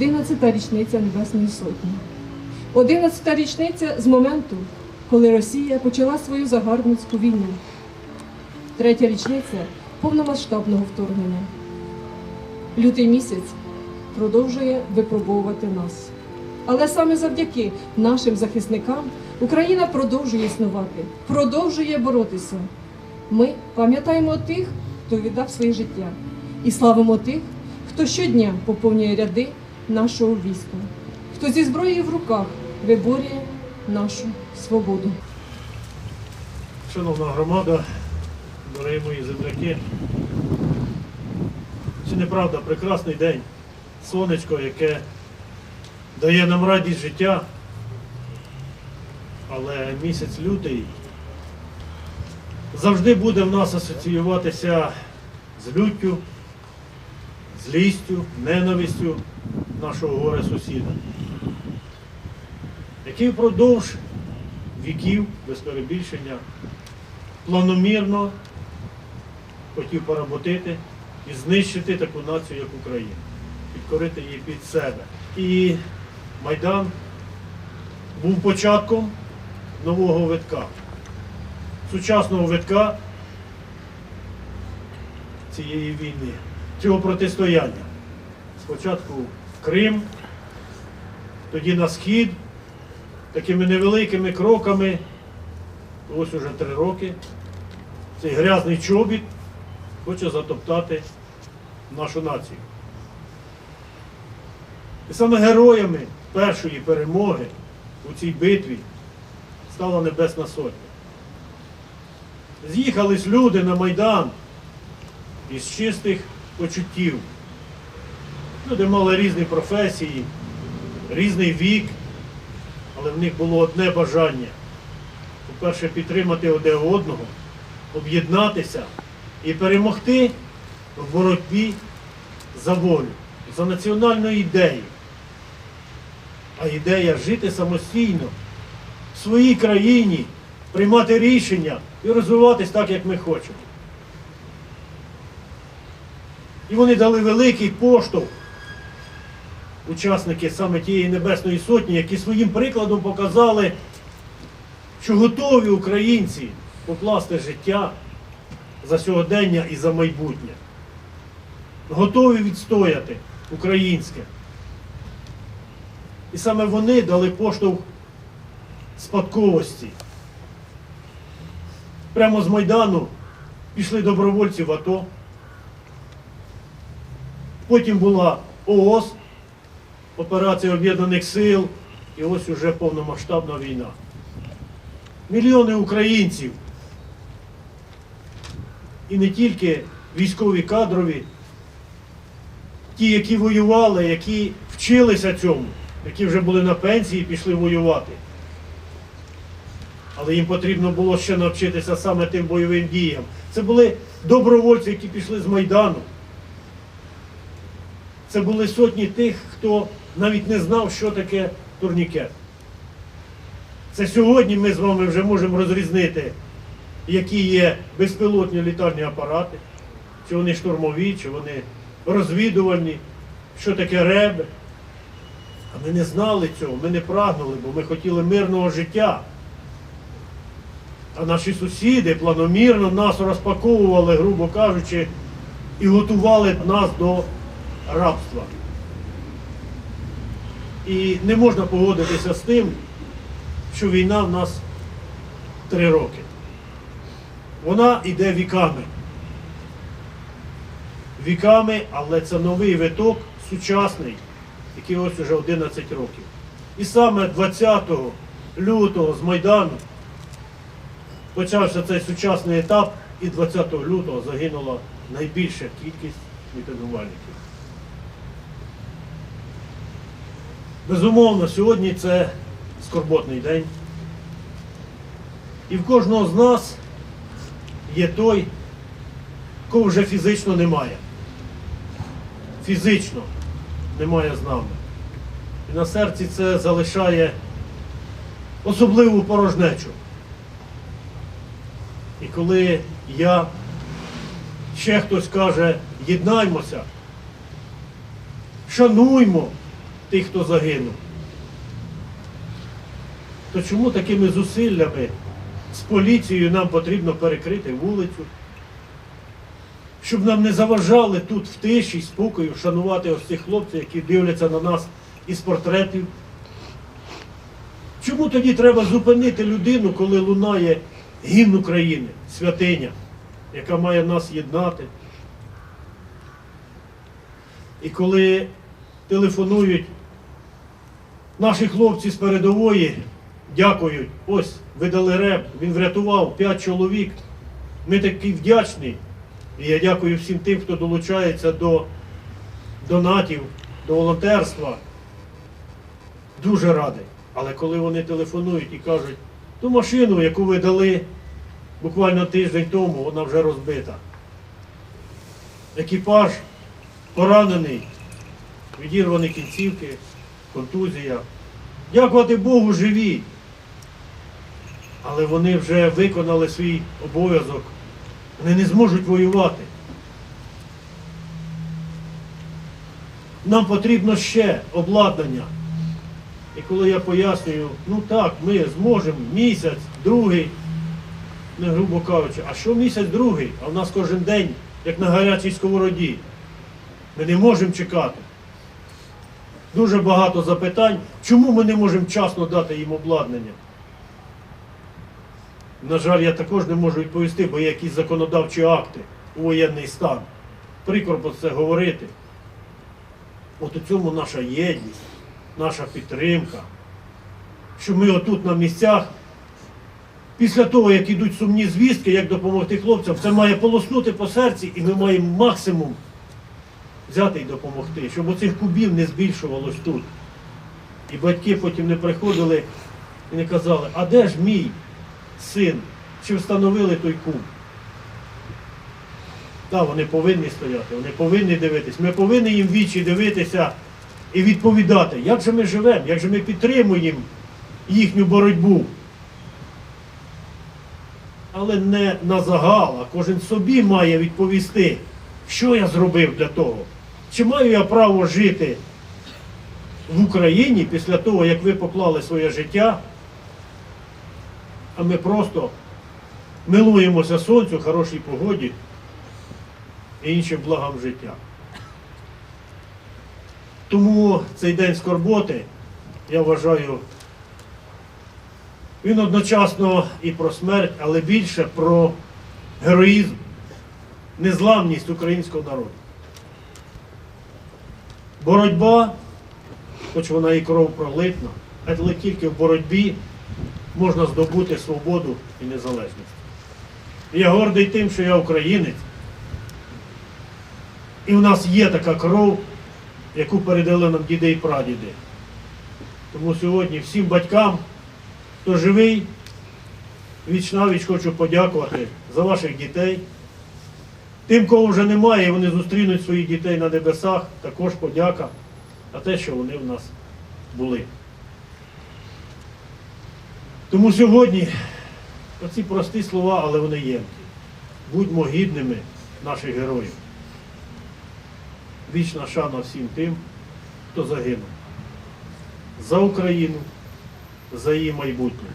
11-та річниця Небесної Сотні. 11-та річниця з моменту, коли Росія почала свою загарбницьку війну. Третя річниця повномасштабного вторгнення. Лютий місяць продовжує випробовувати нас. Але саме завдяки нашим захисникам Україна продовжує існувати, продовжує боротися. Ми пам'ятаємо тих, хто віддав своє життя, і славимо тих, хто щодня поповнює ряди нашого війська, хто зі зброєю в руках виборює нашу свободу. Шановна громада, дорогі мої земляки. Чи не правда, прекрасний день, сонечко, яке дає нам радість життя, але місяць лютий завжди буде в нас асоціюватися з люттю, злістю, ненавистю нашого горе сусіда, який впродовж віків, без перебільшення, планомірно хотів поработити і знищити таку націю, як Україна, підкорити її під себе. І Майдан був початком нового витка, сучасного витка цієї війни, цього протистояння. Спочатку Крим, тоді на схід, такими невеликими кроками, ось уже три роки, цей грязний чобіт хоче затоптати нашу націю. І саме героями першої перемоги у цій битві стала Небесна Сотня. З'їхались люди на Майдан із чистих почуттів. Люди мали різні професії, різний вік, але в них було одне бажання. По-перше, підтримати один одного, об'єднатися і перемогти в боротьбі за волю, за національну ідею. А ідея жити самостійно в своїй країні, приймати рішення і розвиватись так, як ми хочемо. І вони дали великий поштовх, учасники саме тієї Небесної Сотні, які своїм прикладом показали, що готові українці покласти життя за сьогодення і за майбутнє. Готові відстояти українське. І саме вони дали поштовх спадковості. Прямо з Майдану пішли добровольці в АТО. Потім була ООС, операція Об'єднаних Сил, і ось уже повномасштабна війна. Мільйони українців і не тільки військові кадрові, ті, які воювали, які вчилися цьому, які вже були на пенсії і пішли воювати. Але їм потрібно було ще навчитися саме тим бойовим діям. Це були добровольці, які пішли з Майдану. Це були сотні тих, хто навіть не знав, що таке турнікет. Це сьогодні ми з вами вже можемо розрізнити, які є безпілотні літальні апарати, чи вони штурмові, чи вони розвідувальні, що таке реби. А ми не знали цього, ми не прагнули, бо ми хотіли мирного життя. А наші сусіди планомірно нас розпаковували, грубо кажучи, і готували нас до рабства. І не можна погодитися з тим, що війна в нас три роки. Вона йде віками. Віками, але це новий виток, сучасний, який ось уже 11 років. І саме 20 лютого з Майдану почався цей сучасний етап, і 20 лютого загинула найбільша кількість мітингувальників. Безумовно, сьогодні це скорботний день. І в кожного з нас є той, кого вже фізично немає. Фізично немає з нами. І на серці це залишає особливу порожнечу. І коли я, ще хтось каже, єднаймося, шануймо тих, хто загинув. То чому такими зусиллями з поліцією нам потрібно перекрити вулицю? Щоб нам не заважали тут в тиші, спокою шанувати ось цих хлопців, які дивляться на нас із портретів. Чому тоді треба зупинити людину, коли лунає гімн України, святиня, яка має нас єднати? І коли телефонують наші хлопці з передової, дякують, ось видали реп, він врятував 5 чоловік. Ми такі вдячні. І я дякую всім тим, хто долучається до донатів, до волонтерства. Дуже радий. Але коли вони телефонують і кажуть, ту машину, яку ви дали буквально тиждень тому, вона вже розбита. Екіпаж поранений, відірвані кінцівки, контузія. Дякувати Богу, живі. Але вони вже виконали свій обов'язок. Вони не зможуть воювати. Нам потрібно ще обладнання. І коли я пояснюю, ну так, ми зможемо місяць, другий, не грубо кажучи, а що місяць другий? А в нас кожен день, як на гарячій сковороді. Ми не можемо чекати. Дуже багато запитань, чому ми не можемо вчасно дати їм обладнання. На жаль, я також не можу відповісти, бо є якісь законодавчі акти у воєнний стан. Прикро про це говорити. От у цьому наша єдність, наша підтримка. Що ми отут на місцях, після того, як ідуть сумні звістки, як допомогти хлопцям, це має полоснути по серці, і ми маємо максимум взяти і допомогти, щоб оцих кубів не збільшувалось тут. І батьки потім не приходили і не казали, а де ж мій син? Чи встановили той куб? Так, вони повинні стояти, вони повинні дивитись. Ми повинні їм вічі дивитися і відповідати, як же ми живемо, як же ми підтримуємо їхню боротьбу. Але не на загал, а кожен собі має відповісти, що я зробив для того. Чи маю я право жити в Україні після того, як ви поклали своє життя, а ми просто милуємося сонцю, хорошій погоді і іншим благам життя. Тому цей день скорботи, я вважаю, він одночасно і про смерть, але більше про героїзм, незламність українського народу. Боротьба, хоч вона і кров пролитна, але тільки в боротьбі можна здобути свободу і незалежність. Я гордий тим, що я українець. І в нас є така кров, яку передали нам діди і прадіди. Тому сьогодні всім батькам, хто живий, віч навіч хочу подякувати за ваших дітей. Тим, кого вже немає, вони зустрінуть своїх дітей на небесах, також подяка за те, що вони в нас були. Тому сьогодні оці прості слова, але вони ємкі. Будьмо гідними наших героїв. Вічна шана всім тим, хто загинув. За Україну, за її майбутнє,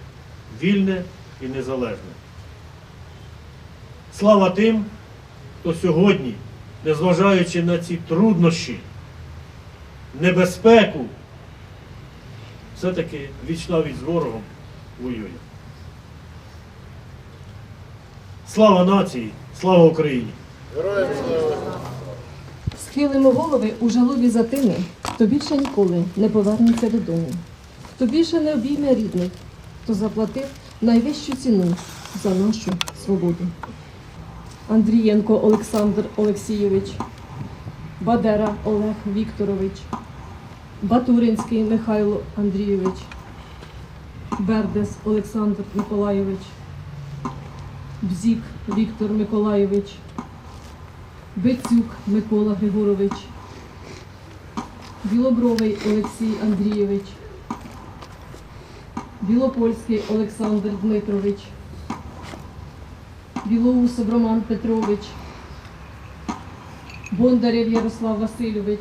вільне і незалежне. Слава тим, хто сьогодні, незважаючи на ці труднощі, небезпеку, все-таки віч навіть з ворогом воює. Слава нації, слава Україні! Схилимо голови у жалобі за тими, хто більше ніколи не повернеться додому, хто більше не обійме рідних, хто заплатив найвищу ціну за нашу свободу. Андрієнко Олександр Олексійович, Бадера Олег Вікторович, Батуринський Михайло Андрійович, Бердес Олександр Миколайович, Бзік Віктор Миколайович. Бецюк Микола Григорович, Білобровий Олексій Андрійович, Білопольський Олександр Дмитрович, Білоусов Роман Петрович, Бондарєв Ярослав Васильович,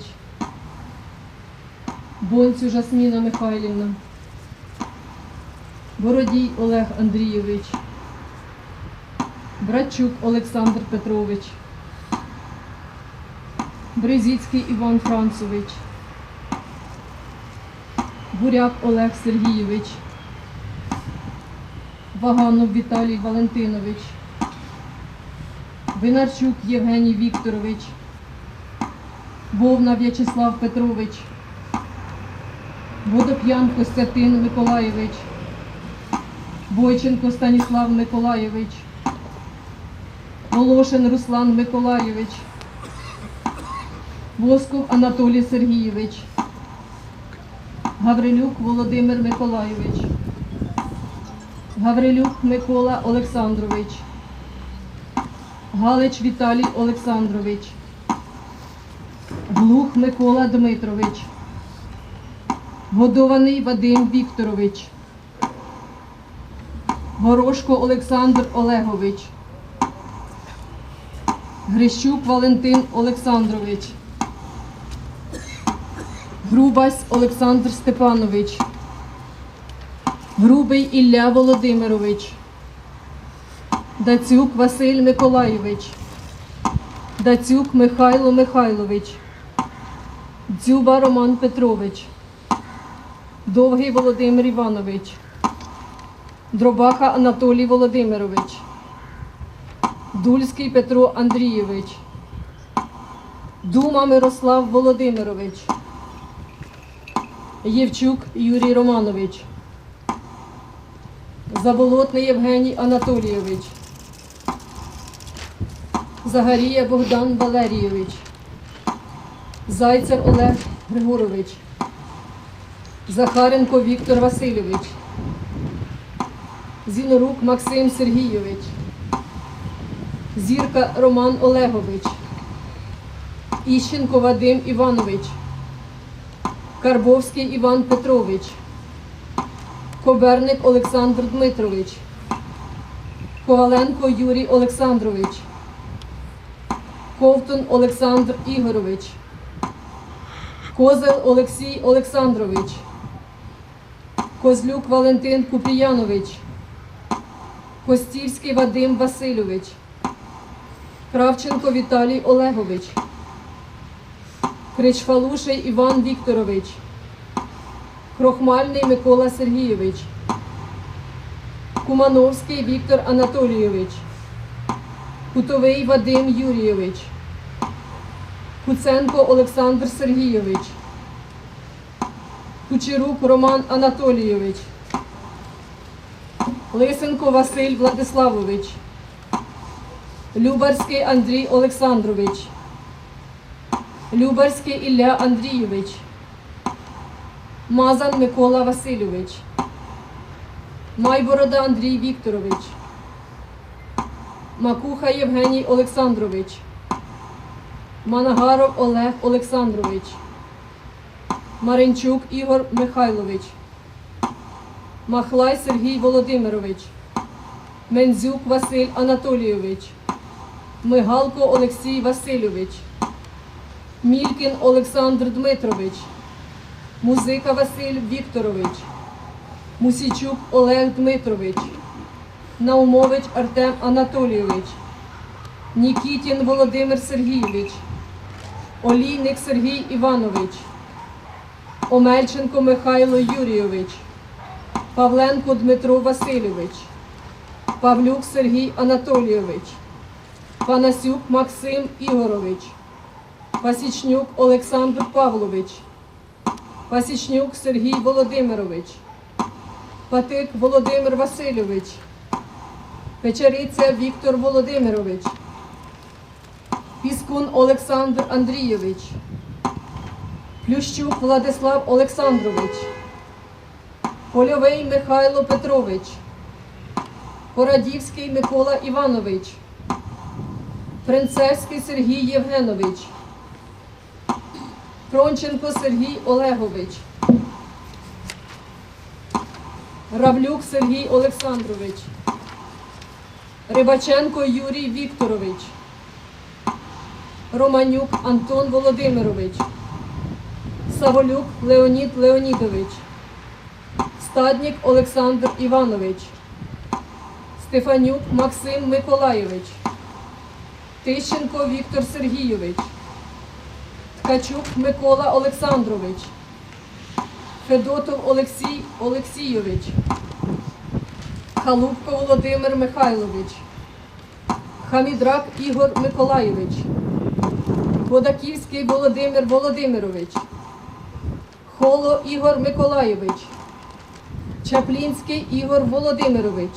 Бонцю Жасміна Михайлівна, Бородій Олег Андрійович, Братчук Олександр Петрович, Бризіцький Іван Францович, Буряк Олег Сергійович, Ваганов Віталій Валентинович, Винарчук Євгеній Вікторович, Вовна В'ячеслав Петрович, Водоп'ян Костянтин Миколайович, Бойченко Станіслав Миколайович, Волошин Руслан Миколайович, Восков Анатолій Сергійович, Гаврилюк Володимир Миколайович, Гаврилюк Микола Олександрович, Галич Віталій Олександрович, Глух Микола Дмитрович, Годований Вадим Вікторович, Горошко Олександр Олегович, Грищук Валентин Олександрович, Грубась Олександр Степанович, Грубий Ілля Володимирович, Дацюк Василь Миколайович, Дацюк Михайло Михайлович, Дзюба Роман Петрович, Довгий Володимир Іванович, Дробаха Анатолій Володимирович, Дульський Петро Андрійович, Дума Мирослав Володимирович, Євчук Юрій Романович, Заболотний Євгеній Анатолійович, Загарія Богдан Валерійович, Зайцев Олег Григорович, Захаренко Віктор Васильович, Зінорук Максим Сергійович, Зірка Роман Олегович, Іщенко Вадим Іванович, Карбовський Іван Петрович, Коберник Олександр Дмитрович, Коваленко Юрій Олександрович, Ковтун Олександр Ігорович, Козел Олексій Олександрович, Козлюк Валентин Купріянович, Костівський Вадим Васильович, Кравченко Віталій Олегович, Кричфалуший Іван Вікторович, Крохмальний Микола Сергійович, Кумановський Віктор Анатолійович, Кутовий Вадим Юрійович, Куценко Олександр Сергійович, Кучерук Роман Анатолійович, Лисенко Василь Владиславович, Любарський Андрій Олександрович, Любарський Ілля Андрійович, Мазан Микола Васильович, Майборода Андрій Вікторович, Макуха Євгеній Олександрович, Манагаров Олег Олександрович, Маринчук Ігор Михайлович, Махлай Сергій Володимирович, Мензюк Василь Анатолійович, Мигалко Олексій Васильович, Мількін Олександр Дмитрович, Музика Василь Вікторович, Мусічук Олег Дмитрович, Наумович Артем Анатолійович, Нікітін Володимир Сергійович, Олійник Сергій Іванович, Омельченко Михайло Юрійович, Павленко Дмитро Васильович, Павлюк Сергій Анатолійович, Панасюк Максим Ігорович, Пасічнюк Олександр Павлович, Пасічнюк Сергій Володимирович, Патик Володимир Васильович, Печериця Віктор Володимирович, Піскун Олександр Андрійович, Плющук Владислав Олександрович, Польовий Михайло Петрович, Порадівський Микола Іванович, Принцевський Сергій Євгенович, Пронченко Сергій Олегович, Равлюк Сергій Олександрович, Рибаченко Юрій Саголюк Леонід Леонідович, Стаднік Олександр Іванович, Стефанюк Максим Миколайович, Тищенко Віктор Сергійович, Ткачук Микола Олександрович, Федотов Олексій Олексійович, Халупко Володимир Михайлович, Хамідрак Ігор Миколайович, Ходаківський Володимир Володимирович, Холо Ігор Миколайович, Чаплінський Ігор Володимирович,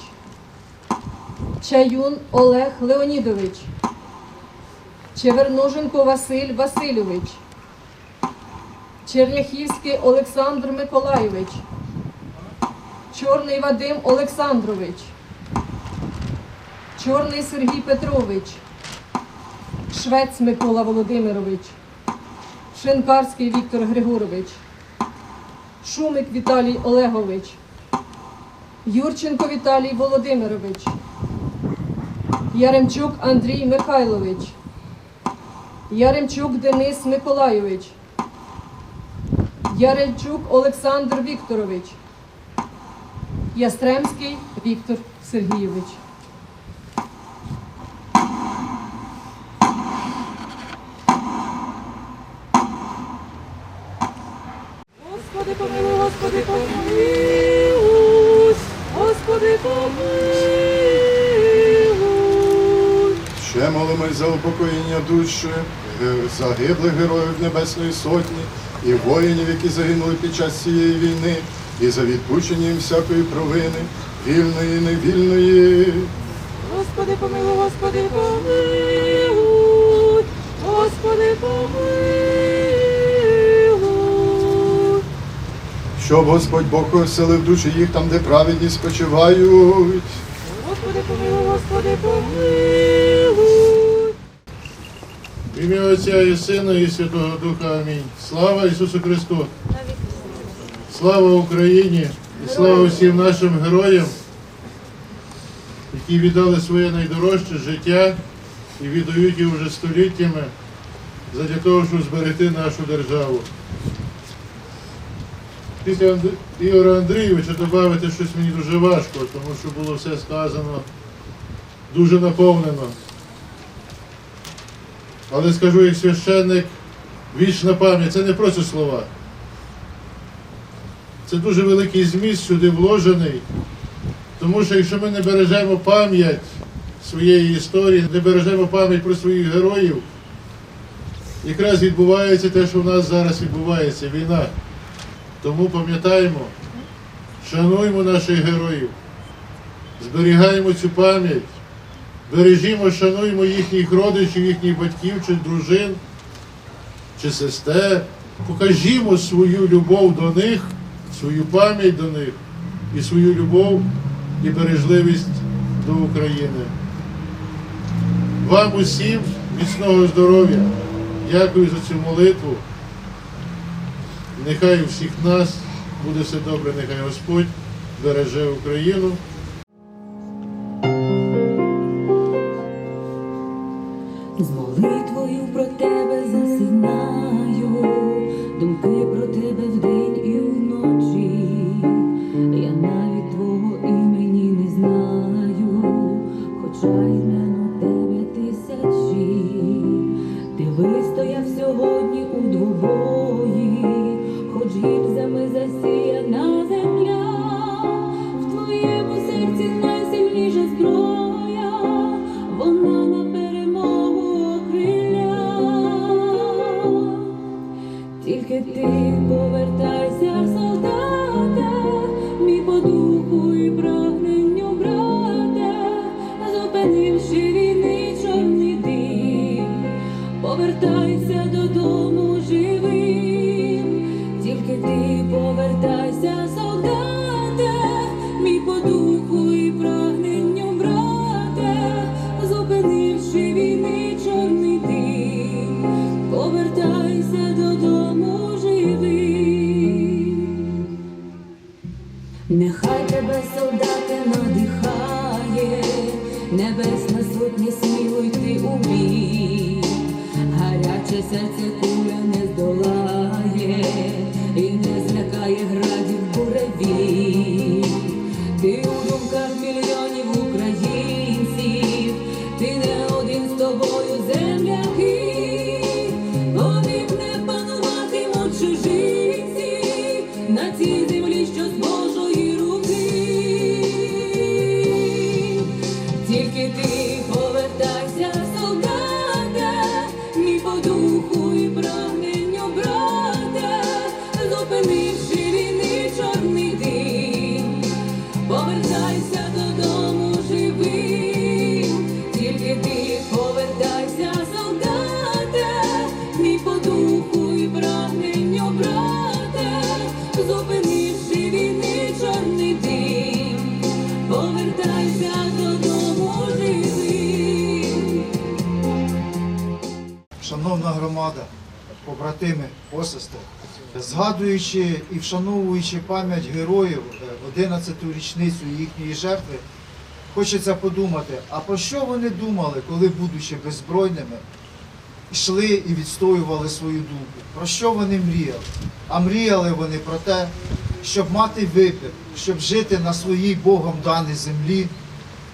Чаюн Олег Леонідович, Чеверноженко Василь Васильович, Черняхівський Олександр Миколайович, Чорний Вадим Олександрович, Чорний Сергій Петрович, Швець Микола Володимирович, Шинкарський Віктор Григорович, Шумик Віталій Олегович, Юрченко Віталій Володимирович, Яремчук Андрій Михайлович, Яремчук Денис Миколайович, Яремчук Олександр Вікторович, Ястремський Віктор Сергійович. Господи, помилуй, Господи, помилуй, Господи, помилуй. Ще молимось за упокоєння душі е, загиблих героїв Небесної Сотні і воїнів, які загинули під час цієї війни, і за відпущення їм всякої провини, вільної і невільної. Господи, помилуй, Господи, помилуй, Господи, помилуй. Щоб Господь Бог оселив душі їх там, де праведні спочивають. Господи, помилуй, Господи, помилуй. В ім'я Отця і Сина і Святого Духа Амінь. Слава Ісусу Христу! Слава Україні і слава всім нашим героям, які віддали своє найдорожче життя і віддають його вже століттями задля того, щоб зберегти нашу державу. Після Ігора Андрійовича додати щось мені дуже важко, тому що було все сказано дуже наповнено. Але скажу як священник, вічна пам'ять це не просто слова. Це дуже великий зміст сюди вложений. Тому що якщо ми не бережемо пам'ять своєї історії, не бережемо пам'ять про своїх героїв, якраз відбувається те, що в нас зараз відбувається війна. Тому пам'ятаємо, шануємо наших героїв, зберігаємо цю пам'ять. Бережімо, шануємо їхніх родичів, їхніх батьків чи дружин, чи сестер. Покажімо свою любов до них, свою пам'ять до них і свою любов і бережливість до України. Вам усім міцного здоров'я. Дякую за цю молитву. Нехай у всіх нас буде все добре, нехай Господь береже Україну. Гаряче серце куля не здолає, побратими, посестри, згадуючи і вшановуючи пам'ять героїв е, 11-ту річницю їхньої жертви, хочеться подумати, а про що вони думали, коли, будучи беззбройними, йшли і відстоювали свою думку? Про що вони мріяли? А мріяли вони про те, щоб мати вибір, щоб жити на своїй Богом даній землі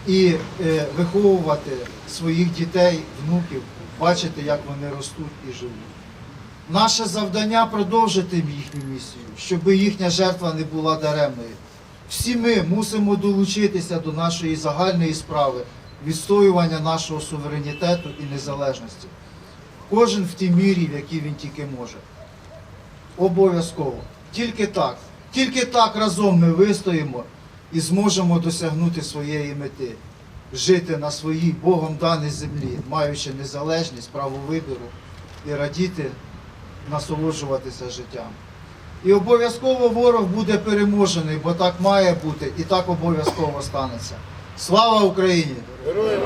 і е, виховувати своїх дітей, внуків, бачити, як вони ростуть і живуть. Наше завдання продовжити їхню місію, щоб їхня жертва не була даремною. Всі ми мусимо долучитися до нашої загальної справи відстоювання нашого суверенітету і незалежності. Кожен в тій мірі, в якій він тільки може. Обов'язково. Тільки так. Тільки так разом ми вистоїмо і зможемо досягнути своєї мети. Жити на своїй Богом даній землі, маючи незалежність, право вибору і радіти, насолоджуватися життям. І обов'язково ворог буде переможений, бо так має бути і так обов'язково станеться. Слава Україні! Вони